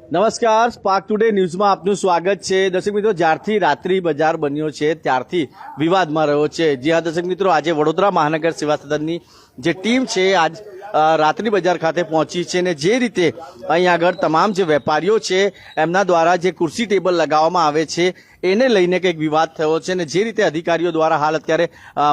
નમસ્કાર spark today ન્યૂઝમાં આપનું સ્વાગત છે. દર્શક મિત્રો, જ્યારથી રાત્રિ બજાર બન્યો છે, ત્યારથી વિવાદમાં રહ્યો છે. જી હા, દર્શક મિત્રો, આજે વડોદરા મહાનગર સેવા સદનની જે ટીમ છે આજ રાત્રિ બજાર ખાતે પહોંચી છે ને જે રીતે અહીં આગળ તમામ જે વેપારીઓ છે, એમના દ્વારા જે ખુરશી ટેબલ લગાવવામાં આવે છે, એને લઈને કંઈક વિવાદ થયો છે ને જે રીતે અધિકારીઓ દ્વારા હાલ અત્યારે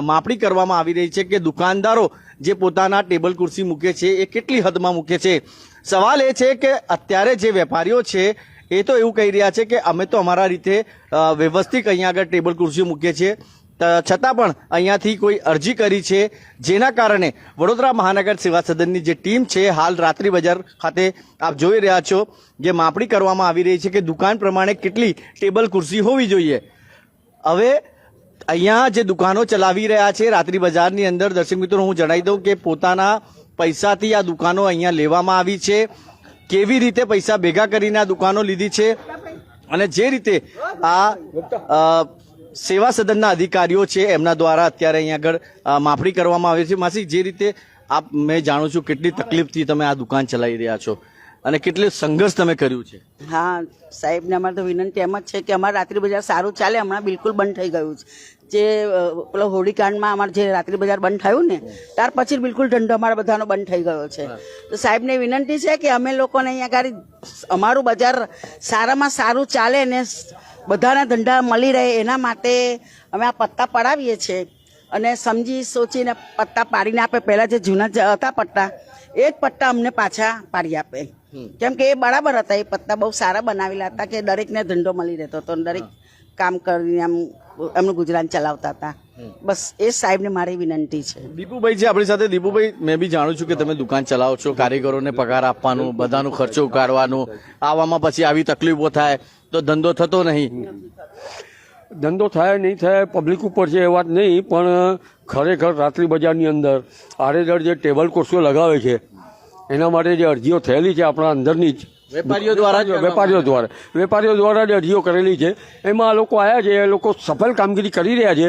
માપણી કરવામાં આવી રહી છે કે દુકાનદારો જે પોતાના ટેબલ ખુરશી મૂકે છે, એ કેટલી હદમાં મૂકે છે? સવાલ એ છે કે અત્યારે જે વેપારીઓ છે, એ તો એવું કહી રહ્યા છે કે અમે તો અમારા રીતે વ્યવસ્થિત અહીંયા આગળ ટેબલ ખુરશીઓ મૂકીએ છીએ. છતાં પણ અહીંયાથી કોઈ અરજી કરી છે, જેના કારણે વડોદરા મહાનગર સેવા સદનની જે ટીમ છે, હાલ રાત્રિ બજાર ખાતે આપ જોઈ રહ્યા છો જે માપણી કરવામાં આવી રહી છે કે દુકાન પ્રમાણે કેટલી ટેબલ ખુરશી હોવી જોઈએ. હવે અહીંયા જે દુકાનો ચલાવી રહ્યા છે રાત્રિ બજારની અંદર, દર્શક મિત્રો, હું જણાવી દઉં કે પોતાના પૈસાથી આ દુકાનો અહીંયા લેવામાં આવી છે. કેવી રીતે પૈસા ભેગા કરીને આ દુકાનો લીધી છે અને જે રીતે આ સેવા સદનના અધિકારીઓ છે એમના દ્વારા અત્યારે અહીંયા આગળ માફડી કરવામાં આવી છે. માસી, જે રીતે આપ, મેં જાણું છું કેટલી તકલીફથી તમે આ દુકાન ચલાવી રહ્યા છો અને કેટલું સંઘર્ષ તમે કર્યું છે. હા, સાહેબને અમારે તો વિનંતી એમ જ છે કે અમારે રાત્રિ બજાર સારું ચાલે, હમણાં બિલકુલ બંધ થઈ ગયું છે. જે પેલો હોળીકાંડમાં અમારે જે રાત્રિ બજાર બંધ થયું ને ત્યાર પછી બિલકુલ ધંધો અમારા બધાનો બંધ થઈ ગયો છે. તો સાહેબને વિનંતી છે કે અમે લોકોને અહીંયા આગળ અમારું બજાર સારામાં સારું ચાલે ને બધાના ધંધા મળી રહે એના માટે અમે આ પત્તા પડાવીએ છીએ. અને સમજી સોચીને પત્તા પાડીને આપે. પહેલાં જે જૂના હતા પટ્ટા એ જ પટ્ટા અમને પાછા પાડી આપે. કેમ કે એ બરાબર હતા એ પત્તા બહુ સારા બનાવેલા હતા કે દરેકને ધંધો મળી રહેતો હતો દરેક કામ કરીને આમ એમનું ગુજરાન ચલાવતા હતા. બસ એ સાહેબને મારી વિનંતી છે. દીપુભાઈ છે આપણી સાથે. દીપુભાઈ મેં બી જાણું છું કે તમે દુકાન ચલાવો છો કારીગરોને પગાર આપવાનું બધાનો ખર્ચો ઉકાળવાનું. આવવામાં પછી આવી તકલીફો થાય તો ધંધો થતો નહીં. ધંધો થાય નહીં થાય પબ્લિક ઉપર છે એ વાત નહીં પણ ખરેખર રાત્રિ બજારની અંદર આડેધડ જે ટેબલ કોર્સો લગાવે છે એના માટે જે અરજીઓ થયેલી છે આપણા અંદરની જ વેપારીઓ દ્વારા જ વેપારીઓ દ્વારા. વેપારીઓ દ્વારા જ અરજીઓ કરેલી છે. એમાં આ લોકો આવ્યા છે એ લોકો સફળ કામગીરી કરી રહ્યા છે.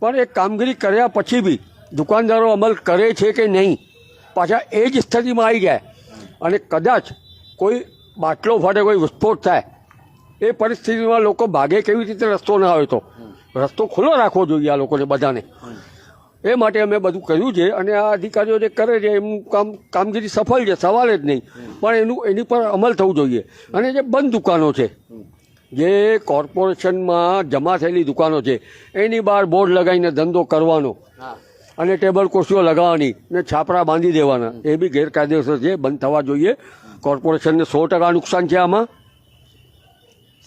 પણ એ કામગીરી કર્યા પછી બી દુકાનદારો અમલ કરે છે કે નહીં પાછા એ જ સ્થિતિમાં આવી જાય અને કદાચ કોઈ બાટલો ફાટે કોઈ વિસ્ફોટ થાય એ પરિસ્થિતિમાં લોકો ભાગે કેવી રીતે રસ્તો ના આવે તો? રસ્તો ખુલ્લો રાખવો જોઈએ આ લોકોને બધાને. એ માટે અમે બધું કર્યું છે અને આ અધિકારીઓ જે કરે છે એમનું કામ કામગીરી સફળ છે સવાલ જ નહીં. પણ એનું એની પર અમલ થવું જોઈએ. અને જે બંધ દુકાનો છે જે કોર્પોરેશનમાં જમા થયેલી દુકાનો છે એની બહાર બોર્ડ લગાવીને ધંધો કરવાનો અને ટેબલ ખુરશીઓ લગાવવાની ને છાપરા બાંધી દેવાના. એ બી ગેરકાયદેસર છે બંધ થવા જોઈએ. કોર્પોરેશનને સો ટકા નુકસાન છે આમાં.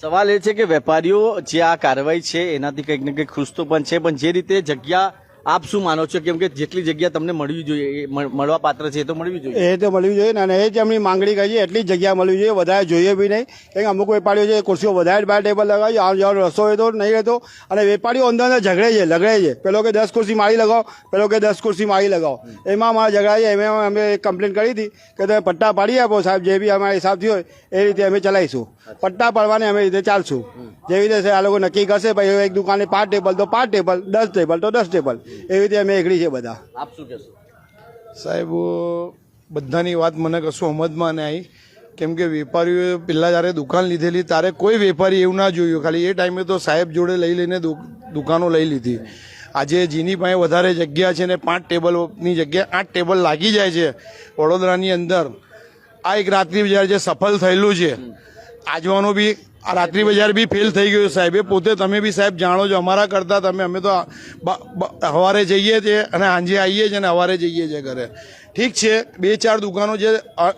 સવાલ એ છે કે વેપારીઓ જે આ કાર્યવાહી છે એનાથી કંઈક ને કંઈક ખુશ તો પણ છે પણ જે રીતે જગ્યા આપ શું માનો છો? કેમ કે જેટલી જગ્યા તમને મળવી જોઈએ મળવા પાત્ર છે એ તો મળવી જોઈએ. એ તો મળવી જોઈએ અને એ જ એમની માંગણી કરી એટલી જગ્યા મળવી જોઈએ, વધારે જોઈએ બી નહીં. કેમ કે અમુક વેપારીઓ છે, ખુરશીઓ વધારે બાર ટેબલ લગાવી આવ જવાનો રસ્તો હોય તો નહીં રહેતો. અને વેપારીઓ અંદર અંદર ઝઘડે છે, લગડે છે. પેલો કે દસ ખુરશી મારી લગાવો, પેલો કે દસ ખુરશી મારી લગાવો. એમાં અમારા ઝઘડા છે, એમાં અમે કમ્પ્લેન કરી હતી કે તમે પટ્ટા પાડી આપો સાહેબ, જે બી અમારા હિસાબથી હોય, એ રીતે અમે ચલાવીશું. પટ્ટા પડવાને અમે રીતે ચાલશું. જેવી રીતે આ લોકો નક્કી કરશે ભાઈ એક દુકાને પાંચ ટેબલ તો પાંચ ટેબલ દસ ટેબલ તો દસ ટેબલ. એવી રીતે અમે એકડી છે બધા. આપ શું કહેશો? સાહેબ બધાની વાત મને કશું સમજમાં નહીં. આવી કેમ કે વેપારીઓએ પહેલાં જ્યારે દુકાન લીધેલી ત્યારે કોઈ વેપારી એવું ના જોયું. ખાલી એ ટાઈમે તો સાહેબ જોડે લઈ લઈને દુકાનો લઈ લીધી. આજે જેની પાસે વધારે જગ્યા છે ને પાંચ ટેબલની જગ્યાએ આઠ ટેબલ લાગી જાય છે વડોદરાની અંદર. આ એક રાત્રિ બજાર જે સફળ થયેલું છે આજવાનો બી આ રાત્રિ બજાર બી ફેલ થઈ ગયું સાહેબ. એ પોતે તમે બી સાહેબ જાણો છો, અમારા કરતા તમે, અમે તો સવારે જઈએ છીએ અને સાંજે આવીએ છીએ અને સવારે જઈએ છીએ ઘરે. ઠીક છે, બે ચાર દુકાનો જે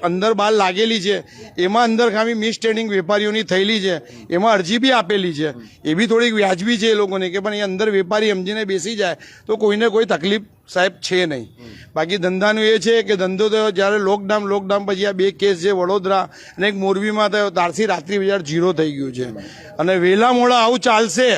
અંદર બહાર લાગેલી છે, એમાં અંદર ખામી મિસસ્ટેન્ડિંગ વેપારીઓની થયેલી છે, એમાં અરજી બી આપેલી છે. એ બી થોડીક વ્યાજબી છે એ લોકોને કે પણ એ અંદર વેપારી સમજીને બેસી જાય, તો કોઈને કોઈ તકલીફ સાહેબ છે નહીં. બાકી ધંધાનું એ છે કે ધંધો તો જ્યારે લોકડાઉન લોકડાઉન પછી આ બે કેસ છે, વડોદરા અને એક મોરબીમાં થયો ત્યારથી રાત્રિ બજાર ઝીરો થઈ ગયું છે. અને વેલા મોડા આવું ચાલશે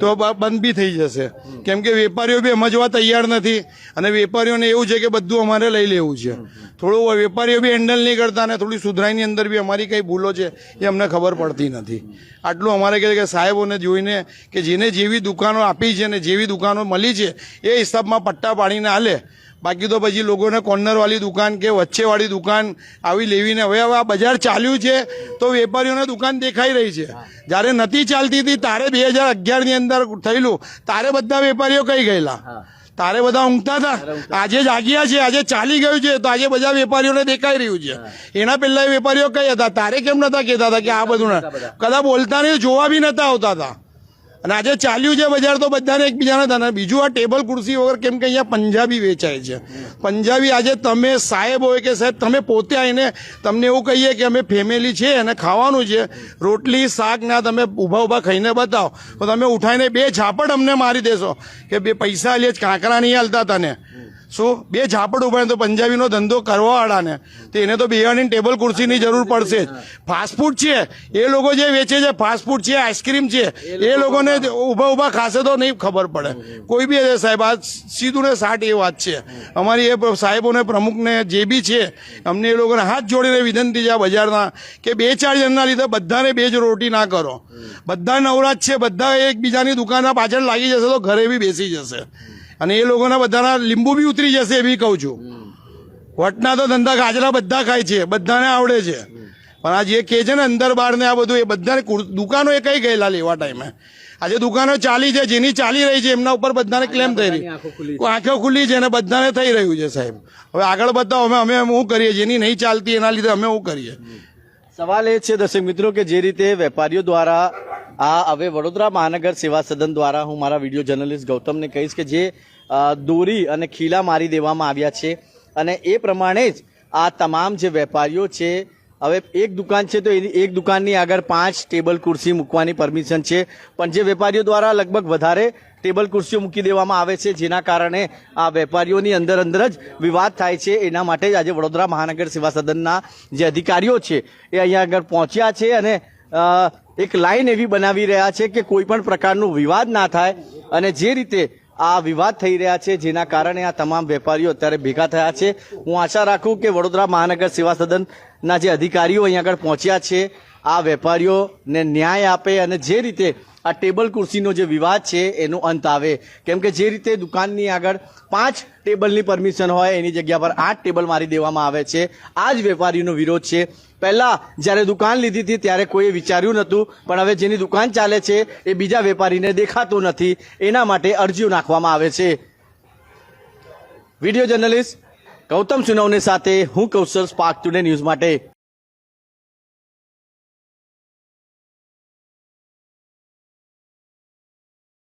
તો બંધ બી થઈ જશે. કેમ કે વેપારીઓ બી સમજવા તૈયાર નથી. અને વેપારીઓને એવું છે કે બધું અમારે લઈ લેવું છે. થોડું વેપારીઓ બી હેન્ડલ નહીં કરતા અને થોડી સુધરાઈની અંદર બી અમારી કઈ ભૂલો છે એ અમને ખબર પડતી નથી. આટલું અમારે કહે કે સાહેબોને જોઈને કે જેને જેવી દુકાનો આપી છે ને જેવી દુકાનો મળી છે, એ હિસાબમાં પટ્ટા પાડીને હાલે. બાકી તો પછી લોકોને કોર્નરવાળી દુકાન કે વચ્ચેવાળી દુકાન આવી લેવીને હવે હવે આ બજાર ચાલ્યું છે તો વેપારીઓને દુકાન દેખાઈ રહી છે. જ્યારે નથી ચાલતી હતી તારે બે હજાર અગિયારની અંદર થયેલું. તારે બધા વેપારીઓ કઈ ગયેલા? તારે બધા ઊંઘતા હતા? આજે જાગ્યા છે આજે ચાલી ગયું છે તો આજે બધા વેપારીઓને દેખાઈ રહ્યું છે. એના પહેલા વેપારીઓ કઈ હતા? તારે કેમ નતા કહેતા હતા કે આ બધું. કદાચ બોલતા નહીં જોવા બી નતા આવતા હતા. અને આજે ચાલ્યું છે બજાર તો બધાને એકબીજાના ધન. બીજું આ ટેબલ ખુરશી વગર કેમ કે અહીંયા પંજાબી વેચાય છે. પંજાબી આજે તમે સાહેબ હોય કે સાહેબ, તમે પોતે આવીને તમને એવું કહીએ કે અમે ફેમિલી છે અને ખાવાનું છે. રોટલી, શાક, ના તમે ઊભા ઊભા ખાઈને બતાવો. તો તમે ઉઠાઈને બે ઝાપડ અમને મારી દેશો કે બે પૈસા લે, કાંકરા નહીં હાલતા તને. શું? બે ઝાપડ ઊભા તો પંજાબીનો ધંધો કરવાવાળાને. તો એને તો બેવાની ટેબલ ખુરશીની જરૂર પડશે. જ ફાસ્ટફૂડ છે. એ લોકો જે વેચે છે ફાસ્ટફૂડ છે આઈસ્ક્રીમ છે, એ લોકોને ઊભા ઊભા ખાશે તો નહીં ખબર પડે. કોઈ બી સાહેબ, આ સીધું ને સાટ એ વાત છે. અમારી એ સાહેબોને, પ્રમુખને જે બી છે, અમને એ લોકોને હાથ જોડીને વિનંતી છે બજારના કે બે ચાર જણના લીધે બધાને બે જ રોટી ના કરો. બધા નવરાજ છે, બધા એકબીજાની દુકાનના પાછળ લાગી જશે તો ઘરે બી બેસી જશે. અને એ લોકોના બધાના લીંબુ બી ઉતરી જશે એ બી કહું છું. વટના તો ધંધા ગાજરા બધા ખાય છે બધાને આવડે છે. પણ આ જે કે છે ને અંદર બહાર ને આ બધું એ બધાને દુકાનો એ કઈ ગયેલા લેવા ટાઈમે. આજે દુકાનો ચાલી છે જેની ચાલી રહી છે એમના ઉપર બધાને ક્લેમ થઈ રહી. આંખો ખુલ્લી છે. અને બધાને થઈ રહ્યું છે સાહેબ. હવે આગળ બતાવો અમે અમે શું કરીએ? જેની નહીં ચાલતી એના લીધે અમે શું કરીએ? સવાલ એ છે દર્શક મિત્રો કે જે રીતે વેપારીઓ દ્વારા આ હવે વડોદરા મહાનગર સેવા સદન દ્વારા હું મારા વીડિયો જર્નલિસ્ટ ગૌતમને કહીશ કે જે દોરી અને ખીલા મારી દેવામાં આવ્યા છે. અને એ પ્રમાણે જ આ તમામ જે વેપારીઓ છે, હવે એક દુકાન છે તો એની, એક દુકાનની આગળ પાંચ ટેબલ ખુરશી મૂકવાની પરમિશન છે. પણ જે વેપારીઓ દ્વારા લગભગ વધારે ટેબલ ખુરશીઓ મૂકી દેવામાં આવે છે, જેના કારણે આ વેપારીઓની અંદર અંદર જ વિવાદ થાય છે. એના માટે જ આજે વડોદરા મહાનગર સેવા સદનના જે અધિકારીઓ છે, એ અહીંયા આગળ પહોંચ્યા છે અને એક લાઈન એવી બનાવી રહ્યા છે કે કોઈ પણ પ્રકારનું વિવાદ ના થાય અને જે રીતે આ વિવાદ થઈ રહ્યા છે જેના કારણે આ તમામ વેપારીઓ અત્યારે ભેગા થયા છે. હું આશા રાખું કે વડોદરા મહાનગર સેવા સદનના જે અધિકારીઓ અહીંયા આગળ પહોંચ્યા છે, આ વેપારીઓને ન્યાય આપે અને જે રીતે આ ટેબલ ખુરશીનો જે વિવાદ છે, એનો અંત આવે. કેમ કે જે રીતે દુકાનની આગળ પાંચ ટેબલની પરમિશન હોય, એની જગ્યા પર આઠ ટેબલ મારી દેવામાં આવે છે. આ જ વેપારીનો વિરોધ છે. પહેલાં જ્યારે દુકાન લીધી હતી, ત્યારે કોઈએ વિચાર્યું નહોતું, પણ હવે જેની દુકાન ચાલે છે, એ બીજા વેપારીને દેખાતું નથી. એના માટે અરજીઓ નાખવામાં આવે છે. વીડિયો જર્નલિસ્ટ ગૌતમ સુનવને સાથે હું કૌશલ સ્પાર્ક ટુડે ન્યૂઝ માટે